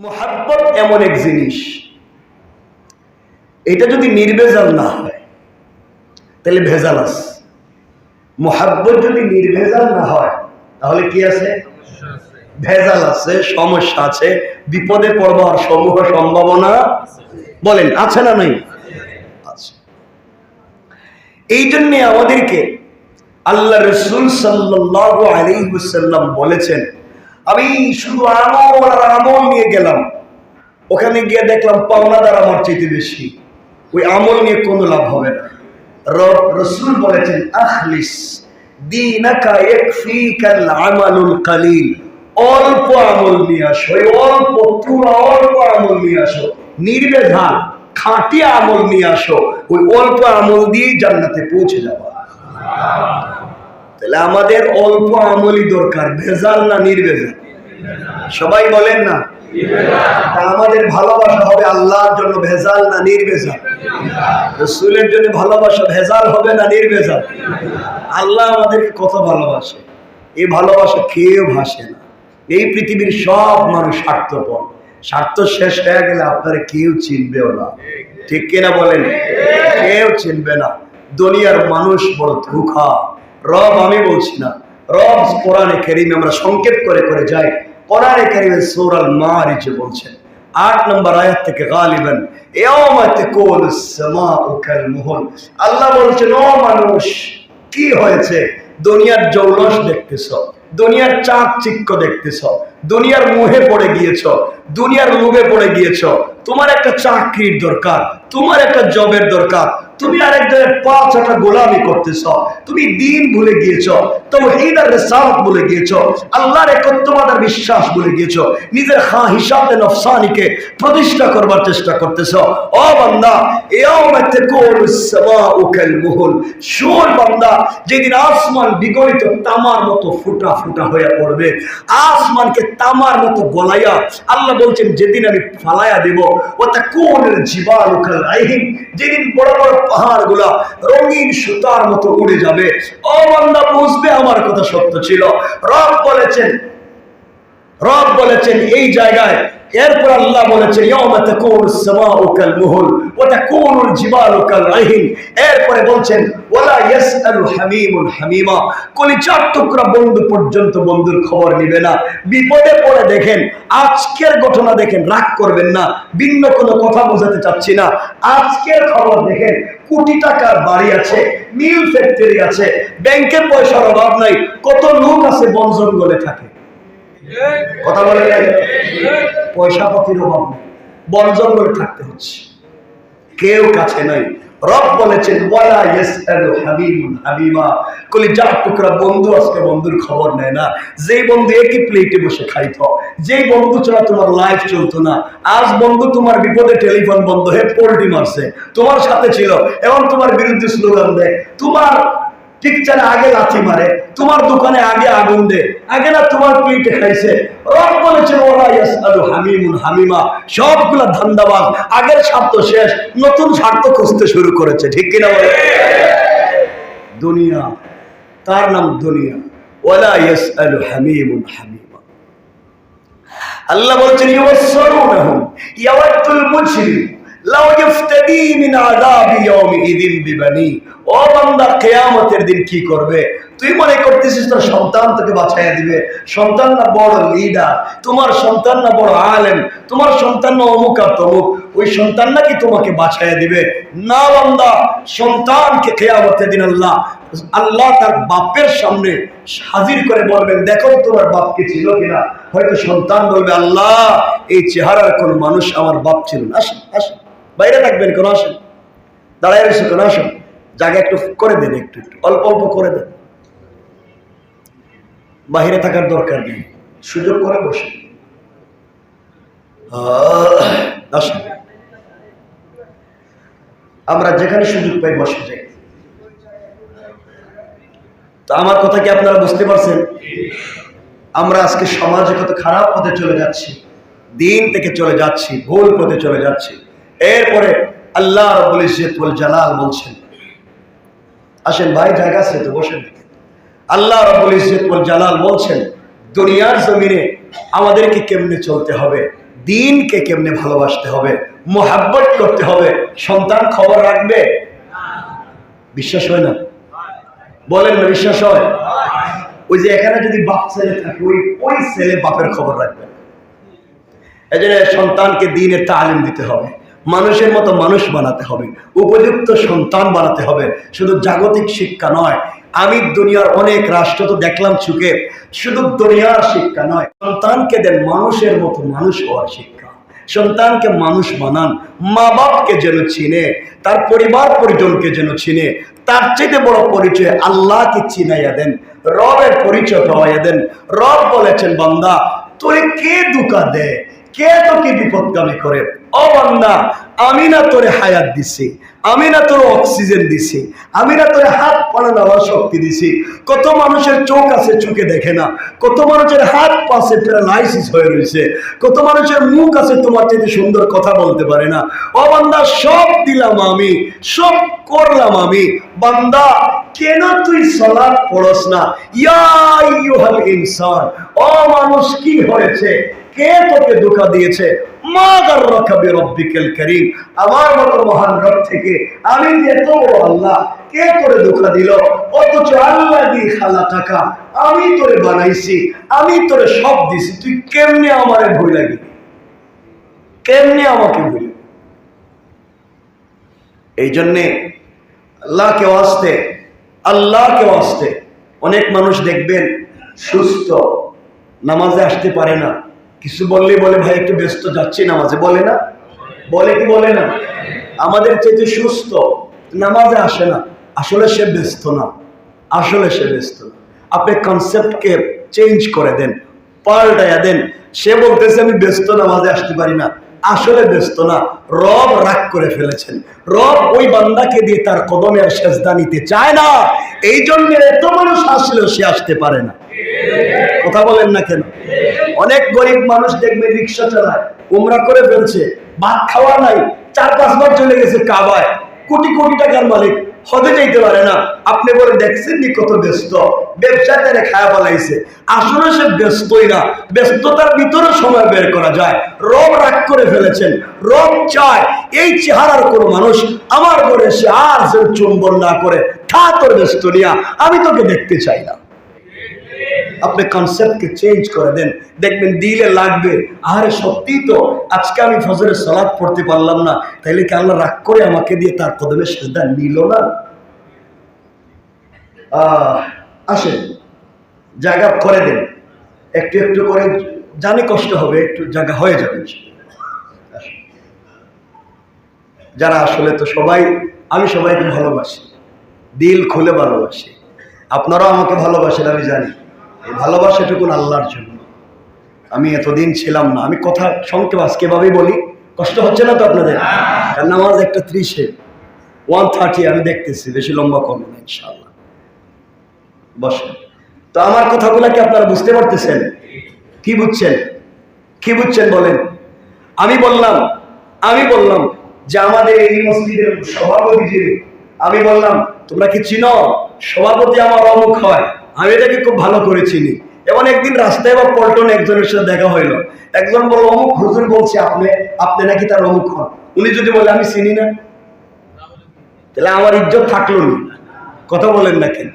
মোহাব্বত এমন এক জিনিস। এটা যদি নির্ভেজাল না হয়, তাহলে ভেজাল আছে। মোহাব্বত যদি নির্ভেজাল না হয়, তাহলে কি আছে? ভেজাল আছে, সমস্যা আছে, বিপদে পড়বার সমূহ সম্ভাবনা বলেন, আছে না নাই? এই জন্যে আমাদেরকে আল্লাহ রসুল সাল্লাহ আলিহাল্লাম বলেছেন আমি শুধু আমল আর আমল নিয়ে গেলাম। ওখানে গিয়ে দেখলাম পাওনাদার আমার চাইতে বেশি। ওই আমল নিয়ে কোনো লাভ হবে না। রব, রসুল বলেছেন, আখলিস দিনাকা ইয়াকফিকাল আমালুল কালিল। অল্প আমল নিয়ে আসো অল্প পুরো অল্প আমল নিয়ে আসো। নির্বেধান খাঁটি আমল নিয়ে আসো। ওই অল্প আমল দিয়েই জান্নাতে পৌঁছে যাবা। তাহলে আমাদের অল্প আমলি দরকার, ভেজাল না, নির্ভেজাল? সবাই বলেন না? আমাদের ভালোবাসা হবে আল্লাহর জন্য ভেজাল না, নির্ভেজাল? জন্য ভালোবাসা ভেজাল হবে না, নির্ভেজাল? আল্লাহ আমাদেরকে কত ভালোবাসে। এই ভালোবাসা কেউ ভাসে না। এই পৃথিবীর সব মানুষ স্বার্থপর। স্বার্থ শেষ হয়ে গেলে আপনারা কেউ চিনবেও না। ঠিক কিনা বলেন? কেউ চিনবে না। দুনিয়ার মানুষ বড় ধোখা রব আমি বলছি না। রব কোরআনে কেরিমে আমরা সংকেত করে করে যাই। কোরআনে কেরিমে সৌরাল মারিচে বলছেন। আট নম্বর আয়াত থেকে গালিবেন আল্লাহ বলছেন, ও মানুষ, কি হয়েছে? দুনিয়ার জৌলস দেখতেছ, দুনিয়ার চাঁদ চিক্ক দেখতেছ, দুনিয়ার মুহে পড়ে গিয়েছ, দুনিয়ার লোভে পড়ে গিয়েছ। তোমার একটা চাকরির দরকার, তোমার একটা জবের দরকার তুমি আরেকজনের পাঁচ একটা গোলামি করতেছ। তুমি দিন ভুলে গিয়েছ তৌহিদার রেসালত ভুলে গিয়েছ, আল্লাহর একত্ববাদার বিশ্বাস বলে গিয়েছ, নিজের হা হিসাবে নফসানিকে প্রতিষ্ঠা করবার চেষ্টা করতেছ। ও বান্দা শোন বান্দা, যেদিন আসমান বিগলিত তামার মতো ফুটা ফুটা হয়ে পড়বে, আসমানকে তামার মতো গলাইয়া আল্লাহ বলছেন, যেদিন আমি ফালাইয়া দেব ও তা কোন জীবাল কাল আইহিন যেদিন বড় বড় পাহাড়গুলা রঙিন সুতার মতো উড়ে যাবে। অবন্দা বুঝবে আমার কথা সত্য ছিল। রব বলেছেন রব বলেছেন, এই জায়গায় এরপর আল্লাহ আইহিন এরপরে বলছেন চার টুকরা বন্ধু পর্যন্ত বন্ধুর খবর না। বিপদে পড়ে দেখেন, আজকের ঘটনা দেখেন, রাগ করবেন না। ভিন্ন কোনো কথা বোঝাতে চাচ্ছি না। আজকের খবর দেখেন, কোটি টাকার বাড়ি আছে, মিল ফ্যাক্টরি আছে ব্যাংকের পয়সার অভাব নাই, কত লোক আছে বন জঙ্গলে থাকে। কথা বলে পয়সা পাতির অভাব নেই। বন জঙ্গলে থাকতে হচ্ছে। কেউ কাছে নাই। রব বলেছেন, ওয়ালা ইয়াসআলু হাবিবুন হাবিবা কলি টুকরা বন্ধু আজকে বন্ধুর খবর নেয় না। বন্ধু একই প্লেটে বসে খাইতো। বন্ধু ছাড়া তোমার লাইফ চলতো না। আজ বন্ধু তোমার বিপদে টেলিফোন বন্ধ হয়ে মারছে। তোমার সাথে ছিল এবং তোমার বিরুদ্ধে স্লোগান দেয়। তোমার পিকচারে আগে লাথি মারে, তোমার দোকানে আগে আগুন দে, আগে না তোমার প্লেটে খাইছে। রব বলেছেন ওরা ইয়াসআলু হামিমুন হামিমা সবগুলা ধান্দাবাজ। আগের স্বার্থ শেষ, নতুন স্বার্থ খুঁজতে শুরু করেছে। ঠিক কিনা বলে? দুনিয়া, তার নাম দুনিয়া। ওয়ালা ইয়াসআলু হামিমুন হামিমা। আল্লাহ বলছেন ইউসারুনহুম ইয়াওয়াদুল মুজরিম সন্তান তোকে বড় সন্তান সন্তান ওই সন্তান তোমাকে দিবে। না সন্তানকে কেয়ামতের দিন আল্লাহ আল্লাহ তার বাপের সামনে হাজির করে বলবেন, দেখো তোমার বাপকে ছিল কিনা? হয়তো সন্তান বলবে, আল্লাহ, এই চেহারার কোন মানুষ আমার বাপ ছিল না। আসেন আসেন। বাইরে থাকবেন, কোন আসেন। দাঁড়ায় রয়েছে, কোন আসেন। জায়গা একটু করে দেন, একটু একটু। অল্প অল্প করে দেন। বাহিরে থাকার দরকার নেই। সুযোগ করে বসে। আসেন। আমরা যেখানে সুযোগ পাই বসে যাই। তো আমার কথা কি আপনারা বুঝতে পারছেন? আমরা আজকে সমাজে কত খারাপ পথে চলে যাচ্ছি, দিন থেকে চলে যাচ্ছি, ভুল পথে চলে যাচ্ছি। এরপরে আল্লাহ রব্বুল ইজ্জতুল জালাল বলছেন, আসেন ভাই, জায়গা আছে তো, বসেন। আল্লাহ রব্বুল ইজ্জতুল জালাল বলছেন, দুনিয়ার জমিনে আমাদেরকে কেমনে চলতে হবে, দিনকে কেমনে ভালোবাসতে হবে, মোহাব্বত করতে হবে, সন্তান খবর রাখবে? বিশ্বাস হয় না? বলেন না, বিশ্বাস হয়? ওই যে এখানে যদি বাপ ছেলে থাকে, ওই ওই ছেলে বাপের খবর রাখবে। এই জন্য সন্তানকে দিনের তালিম দিতে হবে। মানুষের মতো মানুষ বানাতে হবে, উপযুক্ত সন্তান বানাতে হবে। শুধু জাগতিক শিক্ষা নয়, আমি দুনিয়ার অনেক রাষ্ট্র তো দেখলাম চুকে, শুধু দুনিয়ার শিক্ষা নয়, সন্তানকে দেন মানুষের মতো মানুষ হওয়ার শিক্ষা। সন্তানকে মানুষ বানান মা বাপকে যেন চিনে, তার পরিবার পরিজনকে যেন চিনে, তার চেয়ে বড় পরিচয় আল্লাহকে চিনাইয়া দেন, রবের পরিচয় পাওয়াইয়া দেন। রব বলেছেন, বান্দা, তোরে কে দুকা দেয়? কে তোকে বিপদগামী করে? ও বান্দা, আমি না তোরে হায়াত দিছি, আমি না তোর অক্সিজেন দিছি, আমি না তোরে হাত পাড়া নেওয়ার শক্তি দিছি। কত মানুষের চোখ আছে চোখে দেখে না, কত মানুষের হাত পাশে প্যারালাইসিস হয়ে রয়েছে, কত মানুষের মুখ আছে তোমার চাইতে সুন্দর কথা বলতে পারে না। ও বান্দা, সব দিলাম আমি, সব করলাম আমি। বান্দা, কেন তুই সালাত পড়স না? ইয়া আইয়ুহাল ইনসান, ও মানুষ কি হয়েছে? কে তোকে ধোকা দিয়েছে? আমার মতো মহান রব থেকে আমি যে বড় আল্লাহ, কে তোরে দিল? অথচ আল্লাহ দি খালা টাকা আমি তোরে বানাইছি, আমি তোরে সব দিছি। তুই কেমনে আমারে ভুল লাগি কেমনে আমাকে ভুল এই জন্যে আল্লাহকে আসতে আল্লাহকে আসতে অনেক মানুষ দেখবেন সুস্থ, নামাজে আসতে পারে না। কিছু বললেই বলে, ভাই, একটু ব্যস্ত যাচ্ছি নামাজে। বলে না। বলে কি বলে না? আমাদের চেয়ে সুস্থ, নামাজে আসে না। আসলে সে ব্যস্ত না। আসলে সে ব্যস্ত না। আপনি কনসেপ্টকে চেঞ্জ করে দেন, পাল্টাইয়া দেন। সে বলতেছে, আমি ব্যস্ত, নামাজে আসতে পারি না। আসলে ব্যস্ত না। রব রাগ করে ফেলেছেন। রব ওই বান্দাকে দিয়ে তার কদমের সেজদা নিতে চায় না। এই জন্য এত মানুষ আসলেও সে আসতে পারে না। কথা বলেন না কেন? অনেক গরিব মানুষ দেখবে রিক্সা চালায়, উমরা করে ফেলছে, ভাত খাওয়া নাই, চার পাঁচবার চলে গেছে কাবায়। কোটি কোটি টাকার মালিক হতে যাইতে পারে না। আপনি বলে দেখছেন নি কত ব্যস্ত? ব্যবসা তারে খায়া পালাইছে আসলে সে ব্যস্তই না। ব্যস্ততার ভিতরে সময় বের করা যায়। রব রাগ করে ফেলেছেন। রব চায়, এই চেহারার কোনো মানুষ আমার ঘরে সে আর সে চুম্বন না করে। থা তোর ব্যস্ত নিয়া, আমি তোকে দেখতে চাই না। আপনি কনসেপ্টকে চেঞ্জ করে দেন। দেখবেন দিলে লাগবে। আরে সত্যি তো, আজকে আমি ফজরের সালাদ পড়তে পারলাম না। তাইলে কি আল্লাহ রাগ করে আমাকে দিয়ে তার কদমে সেজদা নিল না? আসেন, জায়গা করে দেন। একটু একটু করে জানি কষ্ট হবে, একটু জায়গা হয়ে যাবে যারা আসলে তো সবাই, আমি সবাইকে ভালোবাসি। দিল খুলে ভালোবাসি। আপনারাও আমাকে ভালোবাসেন, আমি জানি। এই ভালোবাসাটুকুন আল্লাহর জন্য। আমি এতদিন ছিলাম না। আমি কথা, সংক্ষেপ আজকে ভাবেই বলি, কষ্ট হচ্ছে না তো আপনাদের? নামাজ একটা ত্রিশে ওয়ান থার্টি আমি দেখতেছি, বেশি লম্বা করব না, ইনশাআল্লাহ। বসেন। তো আমার কথাগুলো কি আপনারা বুঝতে পারতেছেন? কি বুঝছেন? কি বুঝছেন বলেন? আমি বললাম আমি বললাম যে আমাদের এই মসজিদের সভাপতি যিনি আমি বললাম, তোমরা কি চিনো? সভাপতি আমার অমুক হয়। আমি এটাকে খুব ভালো করে চিনি। এবং একদিন রাস্তায় বা পল্টনে একজনের সাথে দেখা হইল। একজন বলল, অমুক হুজুর বলছে আপনি আপনি নাকি তার অমুক হন? উনি যদি বলে, আমি চিনি না। তাহলে আমার ইজ্জত থাকল না। কথা বলেন না কেন?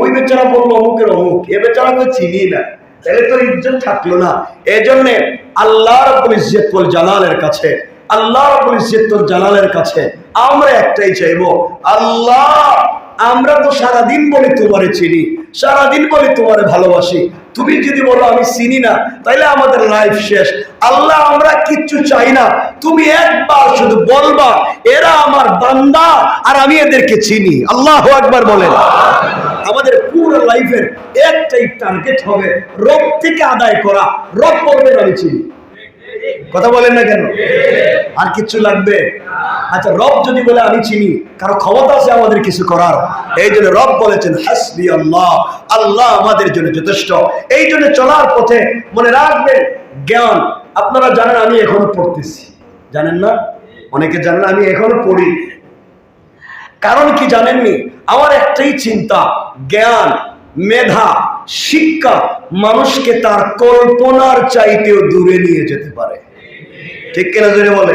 ওই বেচারা বলল, অমুকের অমুক, এ বেচারা কেউ চিনি না। তাহলে তো ইজ্জত থাকল না। এই জন্যে আল্লাহ রব্বুল ইজ্জতুল জালালের কাছে, আল্লাহ রব্বুল জালালের কাছে আমরা একটাই চাইব, আল্লাহ আমরা তো সারাদিন বলে তোমারে চিনি, সারাদিন বলে তোমারে ভালোবাসি। তুমি যদি বলো আমি চিনি না, তাইলে আমাদের লাইফ শেষ। আল্লাহ, আমরা কিচ্ছু চাই না। তুমি একবার শুধু বলবা, এরা আমার বান্দা আর আমি এদেরকে চিনি। আল্লাহ একবার বলেন। আমাদের পুরো লাইফের একটাই টার্গেট হবে রব থেকে আদায় করা। রব বলবেন, আমি চিনি। কথা বলেন না কেন? আর কিছু লাগবে? আচ্ছা রব যদি বলে আমি চিনি, কারও ক্ষমতা আছে আমাদের কিছু করার? এই জন্য রব বলেছেন, হাসবি আল্লাহ আল্লাহ আমাদের জন্য যথেষ্ট। এই জন্য চলার পথে মনে রাখবেন, জ্ঞান, আপনারা জানেন আমি এখনও পড়তেছি। জানেন না? অনেকে জানেন আমি এখনও পড়ি। কারণ কি জানেননি? আমার একটাই চিন্তা, জ্ঞান, মেধা, শিক্ষা মানুষকে তার কল্পনার চাইতেও দূরে নিয়ে যেতে পারে। ঠিক কিনা জোরে বলে?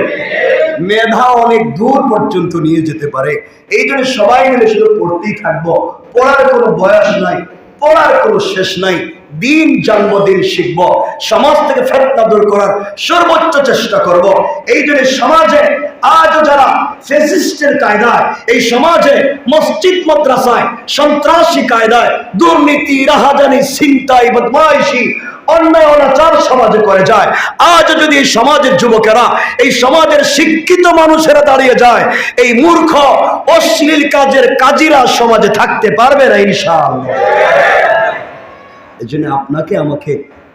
মেধা অনেক দূর পর্যন্ত নিয়ে যেতে পারে। এই জন্য সবাই মিলে শুধু পড়তেই থাকব। পড়ার কোনো বয়স নাই, পড়ার কোনো শেষ নাই। দিন জন্মদিন শিখব। সমাজ থেকে ফেরত দূর করার সর্বোচ্চ চেষ্টা করব। এই জন্য সমাজে আজও যারা ফেসিস্টের কায়দায়, এই সমাজে মসজিদ, মাদ্রাসায় সন্ত্রাসী কায়দায় দুর্নীতি, রাহাজানি, ছিনতাই, বদমাইশি অন্যায় অনাচার সমাজে করে যায়। আজ যদি এই সমাজের যুবকেরা, এই সমাজের শিক্ষিত মানুষেরা দাঁড়িয়ে যায়, এই মূর্খ, অশ্লীল কাজের কাজীরা সমাজে থাকতে পারবে না ইনশাআল্লাহ। এই জন্য আপনাকে আমাকে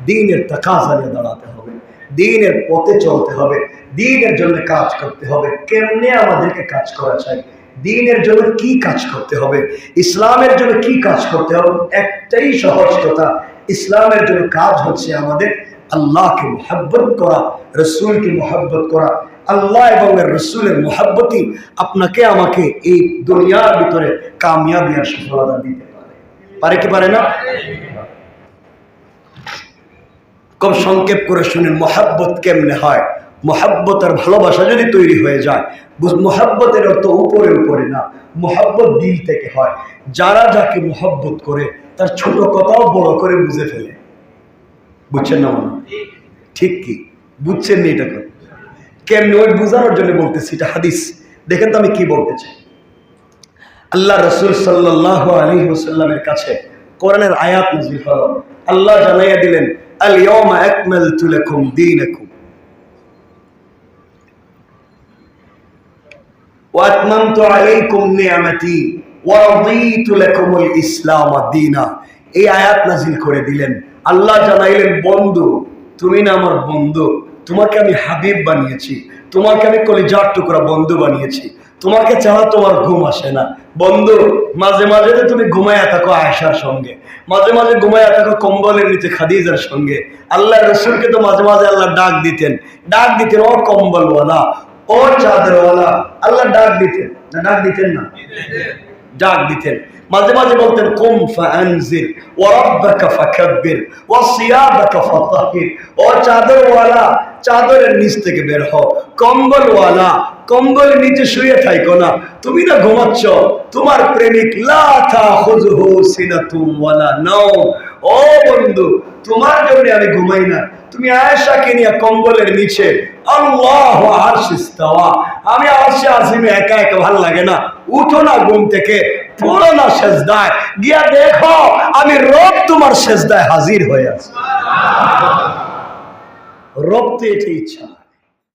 দিনের তাকাজা নিয়ে দাঁড়াতে হবে, দিনের পথে চলতে হবে, দিনের জন্য কাজ করতে হবে। কেমনে আমাদেরকে কাজ করা চাই দিনের জন্য কি কাজ করতে হবে? ইসলামের জন্য কি কাজ করতে হবে? একটাই সহজ কথা ইসলামের জন্য কাজ হচ্ছে আমাদের আল্লাহকে মোহাব্বত করা, রসুলকে মোহাব্বত করা। আল্লাহ এবং রসুলের মোহাব্বতই আপনাকে আমাকে এই দুনিয়ার ভিতরে কামিয়াবি আর সফলতা দিতে পারে। পারে কি পারে না? খুব সংক্ষেপ করে শুনেন মোহাব্বত কেমনে হয়? মোহাব্বত আর ভালোবাসা যদি তৈরি হয়ে যায়, মোহাব্বতের অর্থ উপরে উপরে না, মোহাব্বত দিল থেকে হয়। যারা যাকে মোহাব্বত করে, তার ছোট কথাও বড় করে বুঝে ফেলে। বুঝছেন না মনে? ঠিক কি? বুঝছেন না এটা করে কেমনি? ওই বুঝানোর জন্য বলতেছি, এটা হাদিস। দেখেন তো আমি কি বলতে চাই। আল্লাহ রসুল সাল্লাহ আলী হুসাল্লামের কাছে কোরআনের আয়াত নাজিল হলো। আল্লাহ জানাইয়া দিলেন আল ইয়াউমা আকমালতু লাকুম দীনাকুম। ওয়া আতমামতু আলাইকুম নি'মাতি তোমার ঘুম আসে না। বন্ধু, মাঝে মাঝে তুমি থাকো আয়সার সঙ্গে। মাঝে মাঝে ঘুমায়া থাকো কম্বলের নিচে খাদিজার সঙ্গে। আল্লাহ রসুলকে তো মাঝে মাঝে আল্লাহ ডাক দিতেন। ডাক দিতেন, ও কম্বলওয়ালা, ও চাদরওয়ালা। আল্লাহ ডাক দিতেন। না, ডাক দিতেন না? ডাক দিতেন মাঝে মাঝে বলতেন কুম ফানজির ওয়া রাব্বাকা ফাকাব্বির ওয়া সিয়াবাকা ফাতাহির ও চাদরওয়ালা চাদরের নিচ থেকে বের হও কম্বলওয়ালা কম্বলের নিচে শুয়ে থাইকো না। তুমি না ঘুমাচ্ছ, তোমার প্রেমিক ও বন্ধু, তোমার জন্য আমি ঘুমাই না। তুমি আয়েশাকে নিয়ে কম্বলের নিচে আমি আজিমে একা একা ভালো লাগে না। উঠো না ঘুম থেকে, পড়ো না সেজদায়। গিয়া দেখো, আমি রব তোমার সেজদায় হাজির হয়ে আছি। রব তো এটাই ইচ্ছা।